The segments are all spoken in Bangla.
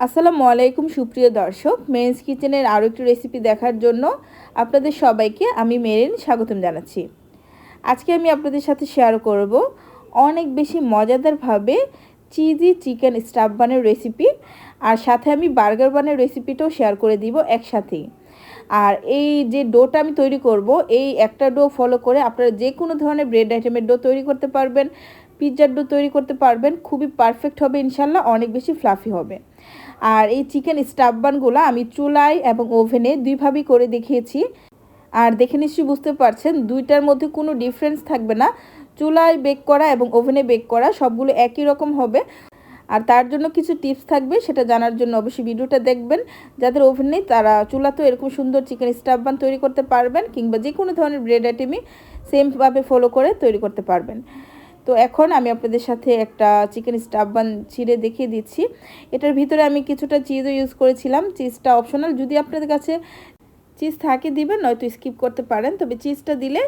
আসসালামু আলাইকুম, সুপ্রিয় দর্শক। মেরিনস কিচেনের আরও একটি রেসিপি দেখার জন্য আপনাদের সবাইকে আমি মেরিন স্বাগতম জানাচ্ছি। আজকে আমি আপনাদের সাথে শেয়ার করব অনেক বেশি মজাদারভাবে চিজি চিকেন স্টাফ বানের রেসিপি আর সাথে আমি বার্গার বানের রেসিপিটাও শেয়ার করে দিব একসাথেই। আর এই যে ডোটা আমি তৈরি করব, এই একটা ডো ফলো করে আপনারা যে কোনো ধরনের ব্রেড আইটেমের ডো তৈরি করতে পারবেন। পিৎজার ডো তৈরি করতে পারবেন, খুবই পারফেক্ট হবে ইনশাল্লাহ অনেক বেশি ফ্লাফি হবে। আর এই চিকেন স্টাফ বানগুলো আমি চুলায় এবং ওভেনে দুইভাবেই করে দেখিয়েছি। আর দেখে নিশ্চয়ই বুঝতে পারছেন, দুইটার মধ্যে কোনো ডিফারেন্স থাকবে না। চুলায় বেক করা এবং ওভেনে বেক করা সবগুলো একই রকম হবে। আর তার জন্য কিছু টিপস থাকবে, সেটা জানার জন্য অবশ্যই ভিডিওটা দেখবেন। যাদের ওভেন নেই, তারা চুলাতেও এরকম সুন্দর চিকেন স্টাফ বান তৈরি করতে পারবেন, কিংবা যে কোনো ধরনের ব্রেড আইটেমই সেমভাবে ফলো করে তৈরি করতে পারবেন। তো এখন আমি আপনাদের সাথে একটা চিকেন স্টাফ বান ছিঁড়ে দেখিয়ে দিচ্ছি। এটার ভিতরে আমি কিছুটা চিজও ইউজ করেছিলাম। চিজটা অপশনাল যদি আপনাদের কাছে চিজ থাকে দিবেন, নয়তো স্কিপ করতে পারেন। তবে চিজটা দিলে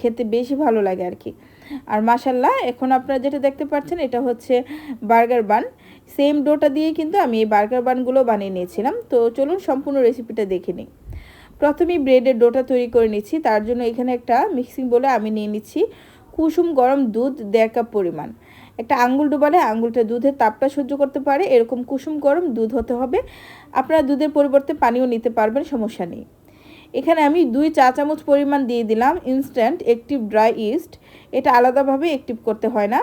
খেতে বেশি ভালো লাগে আর কি। আর মাসাল্লাহ এখন আপনারা যেটা দেখতে পাচ্ছেন, এটা হচ্ছে বার্গার বান সেম ডোটা দিয়ে কিন্তু আমি এই বার্গার বানগুলো বানিয়ে নিয়েছিলাম। তো চলুন সম্পূর্ণ রেসিপিটা দেখে নিই। প্রথমেই ব্রেডের ডোটা তৈরি করে নিচ্ছি। তার জন্য এখানে একটা মিক্সিং বলে আমি নিয়ে নিচ্ছি। কুসুম গরম দুধ দেড় কাপ পরিমাণ। একটা আঙ্গুল ডুবালে আঙ্গুলটা দুধের তাপটা সহ্য করতে পারে, এরকম কুসুম গরম দুধ হতে হবে। আপনারা দুধের পরিবর্তে পানিও নিতে পারবেন, সমস্যা নেই। এখানে আমি দুই চা চামচ পরিমাণ দিয়ে দিলাম ইনস্ট্যান্ট একটিভ ড্রাই ইস্ট এটা আলাদাভাবে অ্যাক্টিভ করতে হয় না।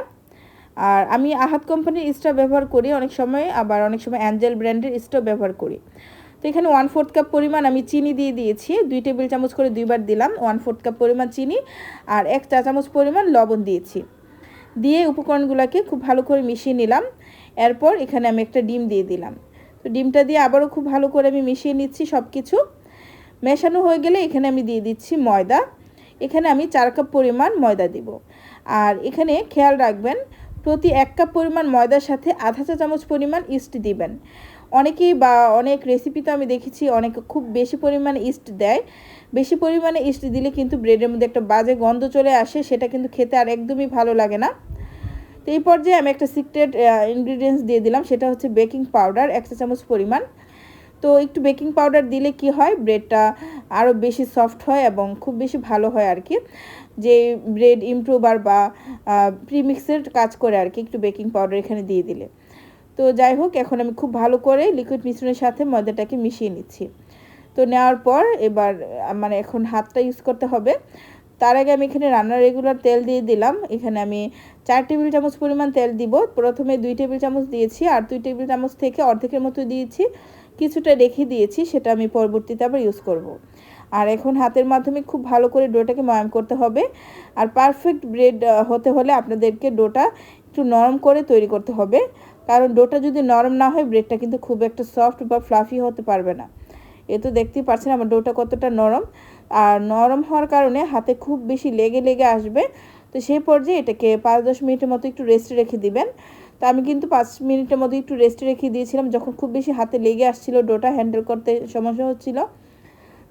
আর আমি আহাত কোম্পানির ইস্টটা ব্যবহার করি, অনেক সময় আবার অনেক সময় অ্যাঞ্জেল ব্র্যান্ডের ইস্টও ব্যবহার করি। তো এখানে ওয়ান ফোর্থ কাপ পরিমাণ আমি চিনি দিয়ে দিয়েছি। দুই টেবিল চামচ করে দুইবার দিলাম ওয়ান ফোর্থ কাপ পরিমাণ চিনি আর এক চা চামচ পরিমাণ লবণ দিয়েছি। দিয়ে উপকরণগুলোকে খুব ভালো করে মিশিয়ে নিলাম। এরপর এখানে আমি একটা ডিম দিয়ে দিলাম। তো ডিমটা দিয়ে আবারও খুব ভালো করে আমি মিশিয়ে নিচ্ছি সব কিছু মেশানো হয়ে গেলে এখানে আমি দিয়ে দিচ্ছি ময়দা। এখানে আমি চার কাপ পরিমাণ ময়দা দিব। আর এখানে খেয়াল রাখবেন, প্রতি এক কাপ পরিমাণ ময়দার সাথে আধা চা চামচ পরিমাণ ইস্ট দিবেন। অনেকেই বা অনেক রেসিপিতে আমি দেখেছি, অনেক খুব বেশি পরিমাণে ইস্ট দেয়। বেশি পরিমাণে ইস্ট দিলে কিন্তু ব্রেডের মধ্যে একটা বাজে গন্ধ চলে আসে, সেটা কিন্তু খেতে আর একদমই ভালো লাগে না। তো এই পর্যায়ে আমি একটা সিক্রেট ইনগ্রিডিয়েন্টস দিয়ে দিলাম, সেটা হচ্ছে বেকিং পাউডার এক চা চামচ পরিমাণ। তো একটু বেকিং পাউডার দিলে কি হয় ব্রেডটা আরও বেশি সফট হয় এবং খুব বেশি ভালো হয় আর কি। যে ব্রেড ইমপ্রুভার বা প্রিমিক্সের কাজ করে আর কি, একটু বেকিং পাউডার এখানে দিয়ে দিলে। তো যাই হোক, এখন আমি খুব ভালো করে লিকুইড মিশ্রণের সাথে ময়দাটাকে মিশিয়ে নিচ্ছি। তো নেওয়ার পর এবার মানে এখন হাতটা ইউজ করতে হবে। তার আগে আমি এখানে রান্নার রেগুলার তেল দিয়ে দিলাম। এখানে আমি চার টেবিল চামচ পরিমাণ তেল দিব। প্রথমে দুই টেবিল চামচ দিয়েছি আর দুই টেবিল চামচ থেকে অর্ধেকের মতো দিয়েছি। কিছুটা রেখে দিয়েছি, সেটা আমি পরবর্তীতে আবার ইউজ করব। আর এখন হাতের মাধ্যমে খুব ভালো করে ডোটাকে ময়াম করতে হবে। আর পারফেক্ট ব্রেড হতে হলে আপনাদেরকে ডোটা একটু নরম করে তৈরি করতে হবে। কারণ ডোটা যদি নরম না হয় ব্রেডটা কিন্তু খুব একটা সফট বা ফ্লাফি হতে পারবে না। এ তো দেখতেই পাচ্ছেন আমার ডোটা কতটা নরম। আর নরম হওয়ার কারণে হাতে খুব বেশি লেগে লেগে আসবে। তো সেই পর্যায়ে এটাকে পাঁচ দশ মিনিটের মতো একটু রেস্টে রেখে দিবেন। তো আমি কিন্তু পাঁচ মিনিটের মধ্যে একটু রেস্টে রেখে দিয়েছিলাম। যখন খুব বেশি হাতে লেগে আসছিল, ডোটা হ্যান্ডেল করতে সমস্যা হচ্ছিল।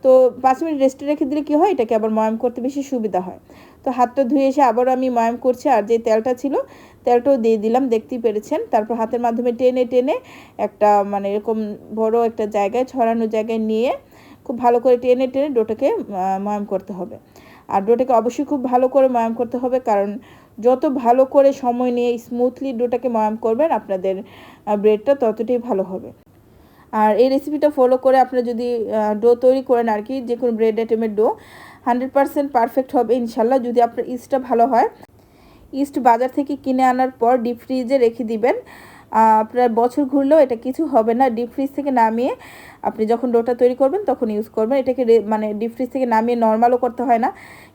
তো পাঁচ মিনিট রেস্টে রেখে দিলে কী হয়? এটাকে আবার ময়াম করতে বেশি সুবিধা হয়। তো হাতটা ধুয়ে এসে আবারও আমি ময়াম করছি আর যে তেলটা ছিল, তেলটাও দিয়ে দিলাম, দেখতেই পেরেছেন। তারপর হাতের মাধ্যমে টেনে টেনে একটা মানে এরকম বড় একটা জায়গায়, ছড়ানো জায়গায় নিয়ে খুব ভালো করে টেনে টেনে ডোটাকে ময়াম করতে হবে। আর ডোটাকে অবশ্যই খুব ভালো করে ময়াম করতে হবে কারণ যত ভালো করে সময় নিয়ে স্মুথলি ডোটাকে ময়াম করবেন, আপনাদের ব্রেডটা ততটাই ভালো হবে। আর এই রেসিপিটা ফলো করে আপনারা যদি ডো তৈরি করেন আর কি যে কোনো ব্রেড আইটেমের ডো হান্ড্রেড পারসেন্ট পারফেক্ট হবে ইনশাল্লাহ যদি আপনার ইস্টটা ভালো হয়। ইস্ট বাজার থেকে কিনে আনার পর ডিপ ফ্রিজে রেখে দিবেন। আপনার বছর ঘুরলেও এটা কিছু হবে না। ডিপ ফ্রিজ থেকে নামিয়ে আপনি যখন ডোটা তৈরি করবেন তখন ইউজ করবেন। এটাকে মানে ডিপ ফ্রিজ থেকে নামিয়ে নর্মালও করতে হয় না।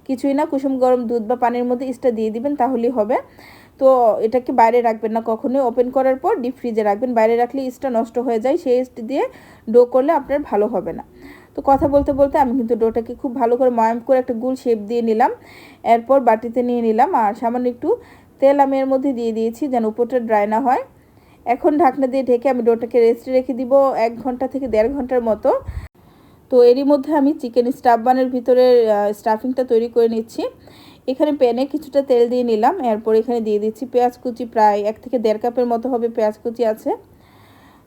কিছুই না, কুসুম গরম দুধ বা পানির মধ্যে ইস্টটা দিয়ে দিবেন, তাহলেই হবে। তো এটাকে বাইরে রাখবেন না কখনোই। ওপেন করার পর ডিপ ফ্রিজে রাখবেন। বাইরে রাখলে ইস্টটা নষ্ট হয়ে যায়। সেই ইস্ট দিয়ে ডো করলে আপনার ভালো হবে না। তো কথা বলতে বলতে আমি কিন্তু ডোটাকে খুব ভালো করে ময়াম করে একটা গুল শেপ দিয়ে নিলাম। এরপর বাটিতে নিয়ে নিলাম আর সামান্য একটু তেল আমি এর মধ্যে দিয়ে দিয়েছি যেন উপরটা ড্রাই না হয়। এখন ঢাকনা দিয়ে ঢেকে আমি ডোটাকে রেস্টে রেখে দিব এক ঘণ্টা থেকে দেড় ঘণ্টার মতো। তো এরই মধ্যে আমি চিকেন স্টাফ বানের ভিতরে স্টাফিংটা তৈরি করে নিচ্ছি। এখানে প্যানে কিছুটা তেল দিয়ে নিলাম, এরপর এখানে দিয়ে দিচ্ছি পেঁয়াজ কুচি প্রায় এক থেকে দেড় কাপের মতো হবে পেঁয়াজ কুচি আছে।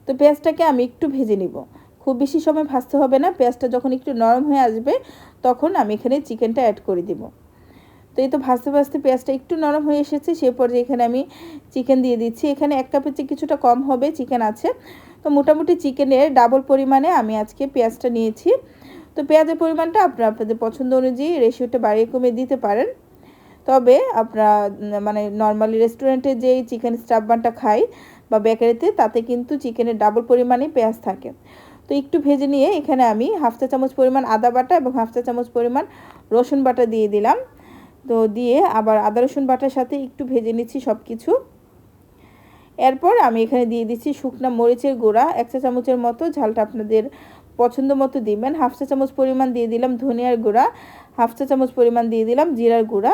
তো পেঁয়াজটাকে আমি একটু ভেজে নিব। খুব বেশি সময় ভাজতে হবে না, পেঁয়াজটা যখন একটু নরম হয়ে আসবে, তখন আমি এখানে চিকেনটা অ্যাড করে দিব। তো এই তো ভাজতে ভাজতে পেঁয়াজটা একটু নরম হয়ে এসেছে, সে পর্যায়ে এখানে আমি চিকেন দিয়ে দিচ্ছি। এখানে এক কাপের চেয়ে কিছুটা কম হবে চিকেন আছে। তো মোটামুটি চিকেনের ডাবল পরিমাণে আমি আজকে পেঁয়াজটা নিয়েছি। তো পেঁয়াজের পরিমাণটা আপনারা আপনাদের পছন্দ অনুযায়ী রেশিওটা বাড়িয়ে কমিয়ে দিতে পারেন। তবে আপনারা মানে নর্মালি রেস্টুরেন্টে যেই চিকেন স্টাফ বানটা খাই বা বেকারিতে তাতে কিন্তু চিকেনের ডাবল পরিমাণে পেঁয়াজ থাকে। তো একটু ভেজে নিয়ে এখানে আমি হাফ চা চামচ পরিমাণ আদা বাটা এবং হাফ চা চামচ পরিমাণ রসুন বাটা দিয়ে দিলাম। তো দিয়ে আবার আদা রসুন বাটার সাথে একটু ভেজে নিচ্ছি সব কিছু এরপর আমি এখানে দিয়ে দিচ্ছি শুকনো মরিচের গুঁড়া, এক চা চামচের মতো, ঝালটা আপনাদের পছন্দ মতো দিবেন। হাফ চা চামচ পরিমাণ দিয়ে দিলাম ধনিয়ার গুঁড়া, হাফ চা চামচ পরিমাণ দিয়ে দিলাম জিরার গুঁড়া।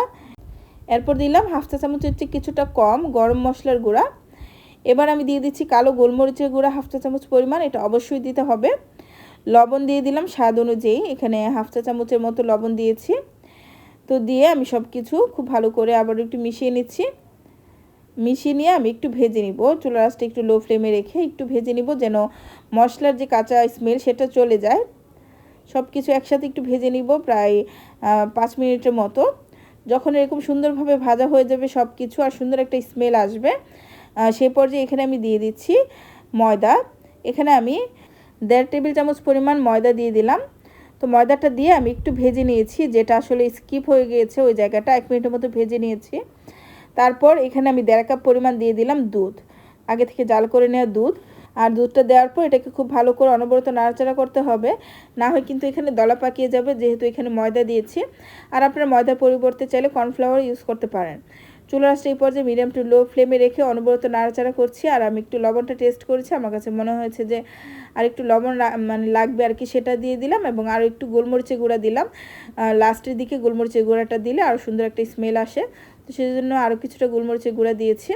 এরপর দিলাম হাফ চা চামচের চেয়ে কিছুটা কম গরম মশলার গুঁড়া। এবার আমি দিয়ে দিচ্ছি কালো গোলমরিচের গুঁড়া হাফ চা চামচ পরিমাণ, এটা অবশ্যই দিতে হবে। লবণ দিয়ে দিলাম স্বাদ অনুযায়ী, এখানে হাফ চা চামচের মতো লবণ দিয়েছি। তো দিয়ে আমি সব কিছু খুব ভালো করে আবার একটু মিশিয়ে নিচ্ছি। মিশিয়ে নিয়ে আমি একটু ভেজে নিব, চুলা রাসটা একটু লো ফ্লেমে রেখে একটু ভেজে নিব যেন মশলার যে কাঁচা স্মেল সেটা চলে যায়। সব কিছু একসাথে একটু ভেজে নিব প্রায় পাঁচ মিনিটের মতো। যখন এরকম সুন্দরভাবে ভাজা হয়ে যাবে সব কিছু আর সুন্দর একটা স্মেল আসবে। সে পর্যায়ে এখানে আমি দিয়ে দিচ্ছি ময়দা। এখানে আমি দেড় টেবিল চামচ পরিমাণ ময়দা দিয়ে দিলাম। তো ময়দাটা দিয়ে আমি একটু ভেজে নিয়েছি, যেটা আসলে স্কিপ হয়ে গিয়েছে ওই জায়গাটা। এক মিনিটের মতো ভেজে নিয়েছি। তারপর এখানে আমি দেড় কাপ পরিমাণ দিয়ে দিলাম দুধ। আগে থেকে জাল করে নেওয়া দুধ। আর দুধটা দেওয়ার পর এটাকে খুব ভালো করে অনবরত নাড়াচাড়া করতে হবে। না হয় কিন্তু এখানে দলা পাকিয়ে যাবে, যেহেতু এখানে ময়দা দিয়েছি। আর আপনারা ময়দার পরিবর্তে চাইলে কর্নফ্লাওয়ার ইউজ করতে পারেন। চুলা আসছে এই পর্যায়ে মিডিয়াম টু লো ফ্লেমে রেখে অনবরত নাড়াচাড়া করছি আর আমি একটু লবণটা টেস্ট করেছি। আমার কাছে মনে হয়েছে যে আর একটু লবণ মানে লাগবে আর কি সেটা দিয়ে দিলাম এবং আরও একটু গোলমরিচের গুঁড়া দিলাম। লাস্টের দিকে গোলমরিচের গুঁড়াটা দিলে আরও সুন্দর একটা স্মেল আসে। তো সেই জন্য আরও কিছুটা গোলমরিচের গুঁড়া দিয়েছি।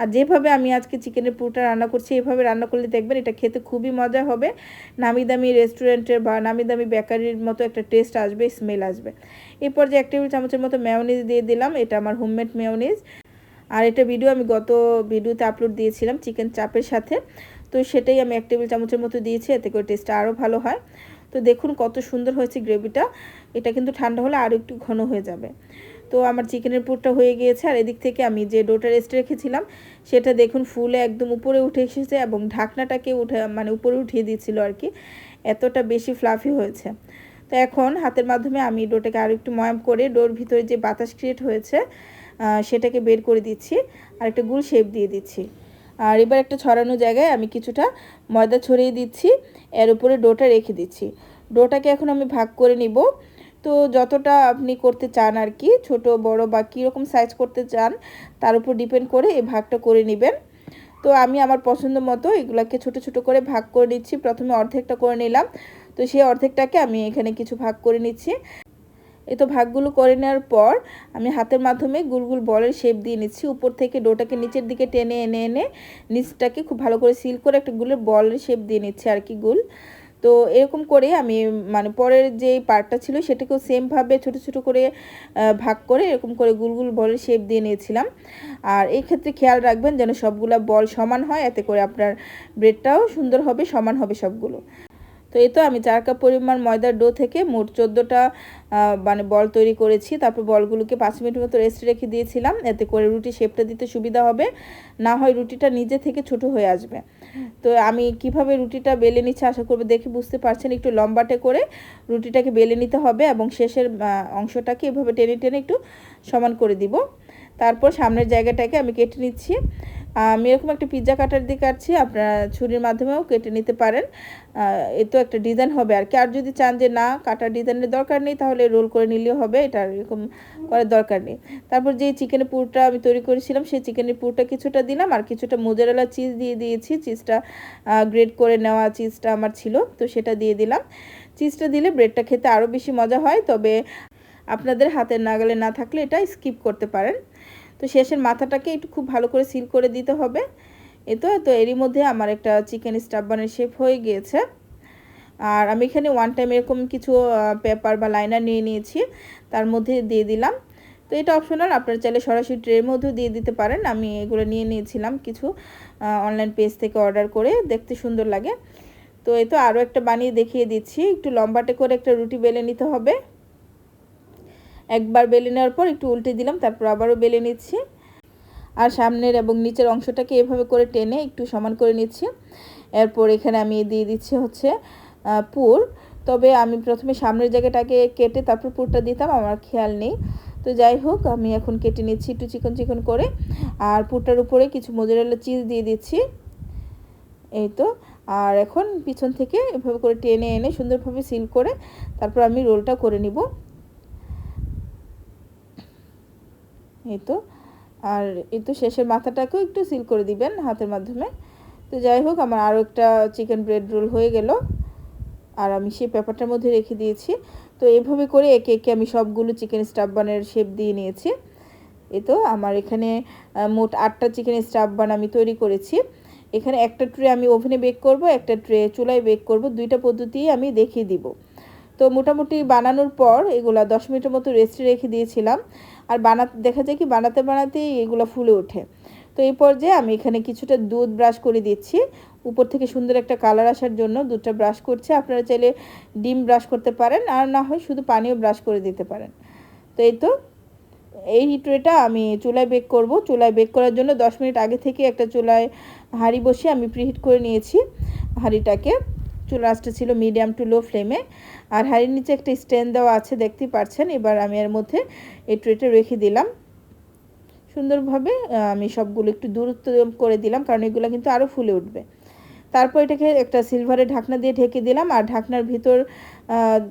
আর যেভাবে আমি আজকে চিকেনের পুরোটা রান্না করছি, এভাবে রান্না করলে দেখবেন এটা খেতে খুবই মজা হবে। নামি দামি রেস্টুরেন্টের বা নামি দামি বেকারির মতো একটা টেস্ট আসবে, স্মেল আসবে। এরপর যে এক টেবিল চামচের মতো মেয়নিজ দিয়ে দিলাম, এটা আমার হোমমেড মেয়নিজ আর এটা ভিডিও আমি গত ভিডিওতে আপলোড দিয়েছিলাম চিকেন চাপের সাথে। তো সেটাই আমি এক টেবিল চামচের মতো দিয়েছি, এতে করে টেস্টটা আরও ভালো হয়। তো দেখুন কত সুন্দর হয়েছে গ্রেভিটা এটা কিন্তু ঠান্ডা হলে আরও একটু ঘন হয়ে যাবে। তো আমার চিকেনের পুরটা হয়ে গিয়েছে আর এদিক থেকে আমি যে ডোটা রেস্টে রেখেছিলাম, সেটা দেখুন ফুলে একদম উপরে উঠে এসেছে এবং ঢাকনাটাকে উঠে মানে উপরে উঠিয়ে দিয়েছিল আর কি। এতটা বেশি ফ্লাফি হয়েছে। তো এখন হাতের মাধ্যমে আমি ডোটাকে আরও একটু ময়াম করে ডোর ভিতরে যে বাতাস ক্রিয়েট হয়েছে সেটাকে বের করে দিচ্ছি আর একটা গুল শেপ দিয়ে দিচ্ছি। আর এবার একটা ছড়ানো জায়গায় আমি কিছুটা ময়দা ছড়িয়ে দিচ্ছি, এর উপরে ডোটা রেখে দিচ্ছি। ডোটাকে এখন আমি ভাগ করে নিব। তো যতটা আপনি করতে চান আর কি, ছোট, বড় বা কীরকম সাইজ করতে চান, তার উপর ডিপেন্ড করে এই ভাগটা করে নেবেন। তো আমি আমার পছন্দ মতো এগুলাকে ছোট ছোট করে ভাগ করে নিচ্ছি। প্রথমে অর্ধেকটা করে নিলাম। তো সেই অর্ধেকটাকে আমি এখানে কিছু ভাগ করে নিচ্ছি। এ তো ভাগগুলো করে নেওয়ার পর আমি হাতের মাধ্যমে গুলগুল বলের শেপ দিয়ে নিচ্ছি। উপর থেকে ডোটাকে নিচের দিকে টেনে, এনে এনে, নিচটাকে খুব ভালো করে সিল করে একটা গুলের বলের শেপ দিয়ে নিচ্ছি আর কি গুল তো এরকম করে আমি মানে পরের যে পার্টটা ছিল সেটাকেও সেমভাবে ছোট ছোট করে ভাগ করে এরকম করে গুলগুল বলের শেপ দিয়ে নিয়েছিলাম। আর এই ক্ষেত্রে খেয়াল রাখবেন যেন সবগুলো বল সমান হয়, এতে করে আপনার ব্রেডটাও সুন্দর হবে, সমান হবে সবগুলো। তো এই তো আমি চার কাপ পরিমাণ ময়দার ডো থেকে মোট চোদ্দোটা মানে বল তৈরি করেছি। তারপর বলগুলোকে পাঁচ মিনিট মতো রেস্ট রেখে দিয়েছিলাম। এতে করে রুটি শেপটা দিতে সুবিধা হবে। না হয় রুটিটা নিজে থেকে ছোট হয়ে আসবে। তো আমি কীভাবে রুটিটা বেলে নিচ্ছি আশা করব দেখে বুঝতে পারছেন। একটু লম্বাটে করে রুটিটাকে বেলে নিতে হবে এবং শেষের অংশটাকে এভাবে টেনে টেনে একটু সমান করে দিব। তারপর সামনের জায়গাটাকে আমি কেটে নিচ্ছি। আমি, এরকম একটা পিৎজা কাটার দিয়ে কাটছি আপনারা ছুরির মাধ্যমেও কেটে নিতে পারেন। এ তো একটা ডিজাইন হবে আর কি। আর যদি চান যে না, কাটার ডিজাইনের দরকার নেই, তাহলে রোল করে নিলেও হবে, এটা এরকম করার দরকার নেই। তারপর যে চিকেনের পুরটা আমি তৈরি করেছিলাম, সেই চিকেনের পুরটা কিছুটা দিলাম আর কিছুটা মোজারেলা চিজ দিয়ে দিয়েছি। চিজটা গ্রেড করে নেওয়া চিজটা আমার ছিল, তো সেটা দিয়ে দিলাম। চিজটা দিলে ব্রেডটা খেতে আরও বেশি মজা হয়, তবে আপনাদের হাতের নাগালে না থাকলে এটা স্কিপ করতে পারেন। তো শেষের মাথাটাকে একটু খুব ভালো করে সিল করে দিতে হবে। এ তো তো এরই মধ্যে আমার একটা চিকেন স্টাফ বানের শেপ হয়ে গিয়েছে। আর আমি এখানে ওয়ান টাইম এরকম কিছু পেপার বা লাইনার নিয়ে নিয়েছি, তার মধ্যে দিয়ে দিলাম। তো এটা অপশনাল আপনারা চাইলে সরাসরি ট্রের মধ্যেও দিয়ে দিতে পারেন। আমি এগুলো নিয়ে নিয়েছিলাম কিছু অনলাইন পেজ থেকে অর্ডার করে, দেখতে সুন্দর লাগে। তো এই তো আরও একটা বানিয়ে দেখিয়ে দিচ্ছি। একটু লম্বাটে করে একটা রুটি বেলে নিতে হবে। একবার বেলে নেওয়ার পর একটু উল্টে দিলাম, তারপর আবারও বেলে নিচ্ছি। আর সামনের এবং নিচের অংশটাকে এভাবে করে টেনে একটু সমান করে নিচ্ছি। এরপর এখানে আমি দিয়ে দিচ্ছি হচ্ছে পুর। তবে আমি প্রথমে সামনের জায়গাটাকে কেটে তারপর পুরটা দিতাম, আমার খেয়াল নেই। তো যাই হোক, আমি এখন কেটে নিচ্ছি একটু চিকন চিকন করে। আর পুরটার উপরে কিছু মোজারেলা চিজ দিয়ে দিচ্ছি। এই তো। আর এখন পিছন থেকে এভাবে করে টেনে এনে সুন্দরভাবে সিল করে তারপর আমি রোলটা করে নিব। এই তো আর এই তো শেষের মাথাটাকেও একটু সিল করে দিবেন হাতের মাধ্যমে। তো যাই হোক, আমার আরও একটা চিকেন ব্রেড রোল হয়ে গেল। আর আমি সেই পেপারটার মধ্যে রেখে দিয়েছি। তো এইভাবে করে একে একে আমি সবগুলো চিকেন স্টাফ বানের শেপ দিয়ে নিয়েছি। এই তো আমার এখানে মোট আটটা চিকেন স্টাফ বান আমি তৈরি করেছি। এখানে একটা ট্রে আমি ওভেনে বেক করব, একটা ট্রে চুলায় বেক করব, দুইটা পদ্ধতি আমি দেখিয়ে দিব। তো মোটামুটি বানানোর পর এগুলা দশ মিনিটের মতো রেস্টে রেখে দিয়েছিলাম। আর বানাতে, দেখা যায় কি বানাতে, বানাতেই এগুলো ফুলে ওঠে। তো এই পর্যায়ে আমি এখানে কিছুটা দুধ ব্রাশ করে দিচ্ছি। উপর থেকে সুন্দর একটা কালার আসার জন্য দুধটা ব্রাশ করছে। আপনারা চাইলে ডিম ব্রাশ করতে পারেন, আর না হয় শুধু পানিও ব্রাশ করে দিতে পারেন। তো এই তো, এই ট্রেটা আমি চুলায় বেক করব। চুলায় বেক করার জন্য দশ মিনিট আগে থেকে একটা চুলায় হাঁড়ি বসে আমি প্রিহিট করে নিয়েছি হাঁড়িটাকে। চুলা আঁচটা ছিল মিডিয়াম টু লো ফ্লেমে আর হাঁড়ির নিচে একটা স্ট্যান্ড দেওয়া আছে দেখতেই পাচ্ছেন? এবার আমি এর মধ্যে এই ট্রেটা রেখে দিলাম। সুন্দরভাবে আমি সবগুলো একটু দূরত্ব করে দিলাম, কারণ এগুলো কিন্তু আরও ফুলে উঠবে। তারপর এটাকে একটা সিলভারের ঢাকনা দিয়ে ঢেকে দিলাম, আর ঢাকনার ভিতর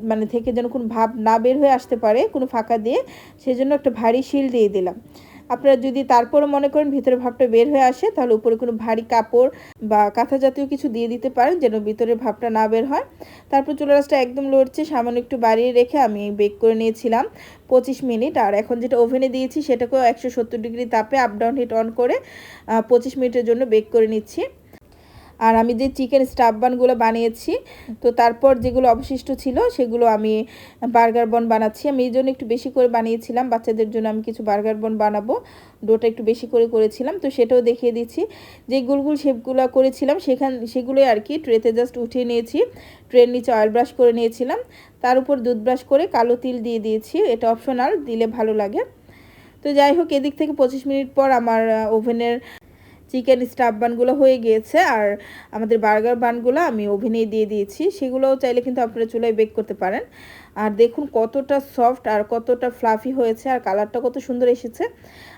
মানে থেকে যেন কোনো ভাব না বের হয়ে আসতে পারে কোনো ফাঁকা দিয়ে, সেজন্য একটা ভারী শিল দিয়ে দিলাম। আপনারা যদি তারপরও মনে করেন ভিতরে ভাবটা বের হয়ে আসে, তাহলে উপরে কোনো ভারী কাপড় বা কাঁথা জাতীয় কিছু দিয়ে দিতে পারেন যেন ভিতরে ভাবটা না বের হয়। তারপর চুলারাসটা একদম লড়ছে, সামান্য একটু বাড়িয়ে রেখে আমি বেক করে নিয়েছিলাম পঁচিশ মিনিট। আর এখন যেটা ওভেনে দিয়েছি সেটাকেও একশো সত্তর ডিগ্রি তাপে আপ ডাউন হিট অন করে পঁচিশ মিনিটের জন্য বেক করে নিচ্ছি। আর আমি যে চিকেন স্টাফ বানগুলো বানিয়েছি, তো তারপর যেগুলো অবশিষ্ট ছিল সেগুলো আমি বার্গার বন বানাচ্ছি। আমি এই জন্য একটু বেশি করে বানিয়েছিলাম, বাচ্চাদের জন্য আমি কিছু বার্গার বন বানাবো। ডোটা একটু বেশি করে করেছিলাম, তো সেটাও দেখিয়ে দিচ্ছি। যে গুলগুল শেপগুলো করেছিলাম, সেখান, সেগুলোই আর কি ট্রেতে জাস্ট উঠিয়ে নিয়েছি। ট্রেন নিচে অয়েল ব্রাশ করে নিয়েছিলাম। তার উপর দুধ ব্রাশ করে কালো তিল দিয়ে দিয়েছি, এটা অপশনাল দিলে ভালো লাগে। তো যাই হোক, এদিক থেকে পঁচিশ মিনিট পর আমার ওভেনের চিকেন স্টাফ বানগুলো হয়ে গিয়েছে আর আমাদের বার্গার বানগুলো আমি ওভেনেই দিয়ে দিয়েছি। সেগুলোও চাইলে কিন্তু আপনারা চুলায় বেক করতে পারেন। আর দেখুন কতটা সফট আর কতটা ফ্লাফি হয়েছে আর কালারটা কত সুন্দর এসেছে।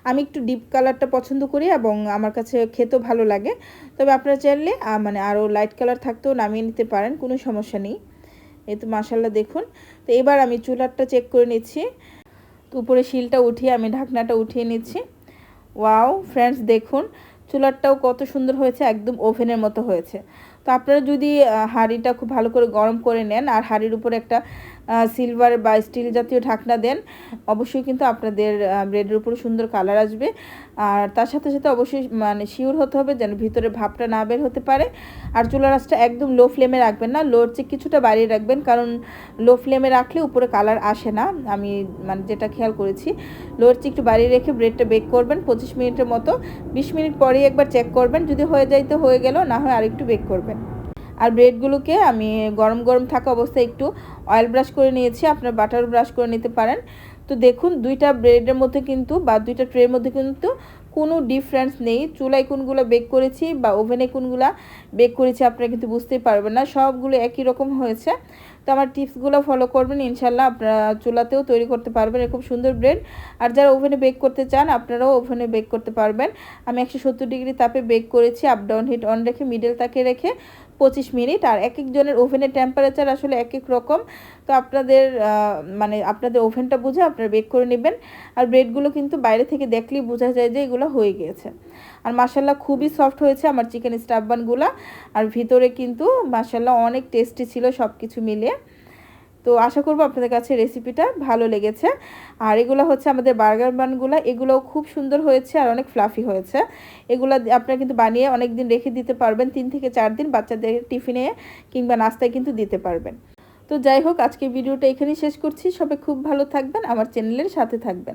আমি একটু ডিপ কালারটা পছন্দ করি এবং আমার কাছে খেতেও ভালো লাগে। তবে আপনারা চাইলে মানে আরও লাইট কালার থাকতেও নামিয়ে নিতে পারেন, কোনো সমস্যা নেই। এই তো মাসাল্লা দেখুন। তো এবার আমি চুলারটা চেক করে নিচ্ছি। তো উপরে শিলটা উঠিয়ে আমি ঢাকনাটা উঠিয়ে নিচ্ছি। ওয়াও ফ্রেন্ডস দেখুন। চুলারটাও কত সুন্দর হয়েছে, একদম ওভেনের মতো হয়েছে। তো আপনারা যদি হাঁড়িটা খুব ভালো করে গরম করে নেন, আর হাঁড়ির উপরে একটা সিলভার বা স্টিল জাতীয় ঢাকনা দেন, অবশ্যই কিন্তু আপনাদের ব্রেডের উপরে সুন্দর কালার আসবে। আর তার সাথে সাথে অবশ্যই মানে শিওর হতে হবে যেন ভিতরে ভাবটা না বের হতে পারে। আর চুলা রাসটা একদম লো ফ্লেমে রাখবেন না লোর চেয়ে কিছুটা বাড়িয়ে রাখবেন, কারণ লো ফ্লেমে রাখলে উপরে কালার আসে না। আমি মানে যেটা খেয়াল করেছি লোর চেয়ে একটু বাড়িয়ে রেখে ব্রেডটা বেক করবেন পঁচিশ মিনিটের মতো। বিশ মিনিট পরেই একবার চেক করবেন, যদি হয়ে যায় তো হয়ে গেল, না হয় আরেকটু বেক করবেন। আর ব্রেডগুলোকে আমি গরম গরম থাকা অবস্থায় একটু অয়েল ব্রাশ করে নিয়েছি। আপনার বাটার ব্রাশ করে নিতে পারেন। তো দেখুন, দুইটা ব্রেডের মধ্যে কিন্তু বা দুইটা ট্রের মধ্যে কিন্তু কোনো ডিফারেন্স নেই। চুলায় কোনগুলো বেক করেছি বা ওভেনে কোনগুলো বেক করেছি আপনারা কিন্তু বুঝতেই পারবেন না। সবগুলো একই রকম হয়েছে। তো আমার টিপসগুলো ফলো করবেন। ইনশাল্লাহ আপনারা চুলাতেও তৈরি করতে পারবেন এরকম সুন্দর ব্রেড। আর যারা ওভেনে বেক করতে চান, আপনারাও ওভেনে বেক করতে পারবেন। আমি একশো সত্তর ডিগ্রি তাপে বেক করেছি, আপ ডাউন হিট অন রেখে, মিডল তাকে রেখে। পঁচিশ মিনিট আর এক একজনের ওভেনের টেম্পারেচার আসলে এক এক রকম। তো আপনাদের মানে আপনাদের ওভেনটা বুঝে আপনারা বেক করে নেবেন। আর ব্রেডগুলো কিন্তু বাইরে থেকে দেখলেই বোঝা যায় যে এগুলো হয়ে গিয়েছে। আর মাসাল্লাহ খুবই সফট হয়েছে আমার চিকেন স্টাফবানগুলো আর ভিতরে কিন্তু মাসাল্লাহ অনেক টেস্টি ছিল সব কিছু মিলিয়ে। তো আশা করব আপনাদের কাছে রেসিপিটা ভালো লেগেছে। আর এগুলো হচ্ছে আমাদের বার্গার বানগুলো, এগুলোও খুব সুন্দর হয়েছে আর অনেক ফ্লাফি হয়েছে। এগুলো আপনারা কিন্তু বানিয়ে অনেক দিন রেখে দিতে পারবেন, তিন থেকে চার দিন বাচ্চাদের টিফিনে কিংবা নাস্তায় কিন্তু দিতে পারবেন। তো যাই হোক আজকে ভিডিওটা এখানেই শেষ করছি। সবাই খুব ভালো থাকবেন, আমার চ্যানেলের সাথে থাকবেন।